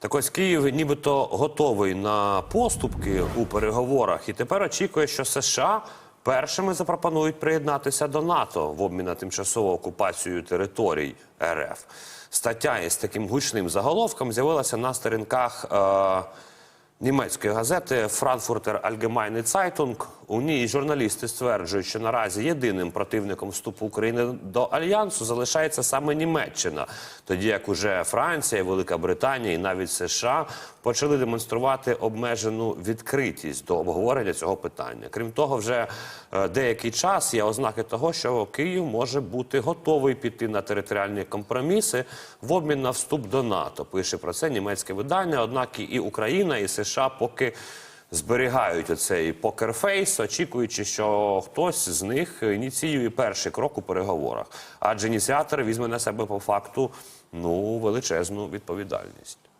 Так ось Київ нібито готовий на поступки у переговорах, і тепер очікує, що США першими запропонують приєднатися до НАТО в обмін на тимчасову окупацію територій РФ. Стаття із таким гучним заголовком з'явилася на сторінках. Е- Німецької газети Frankfurter Allgemeine Zeitung. У ній журналісти стверджують, що наразі єдиним противником вступу України до альянсу залишається саме Німеччина, тоді як уже Франція, Велика Британія і навіть США почали демонструвати обмежену відкритість до обговорення цього питання. Крім того, вже е, деякий час є ознаки того, що Київ може бути готовий піти на територіальні компроміси в обмін на вступ до НАТО. Пише про це німецьке видання. Однак і Україна, і США поки зберігають оцей покерфейс, очікуючи, що хтось з них ініціює перший крок у переговорах. Адже ініціатор візьме на себе по факту ну величезну відповідальність.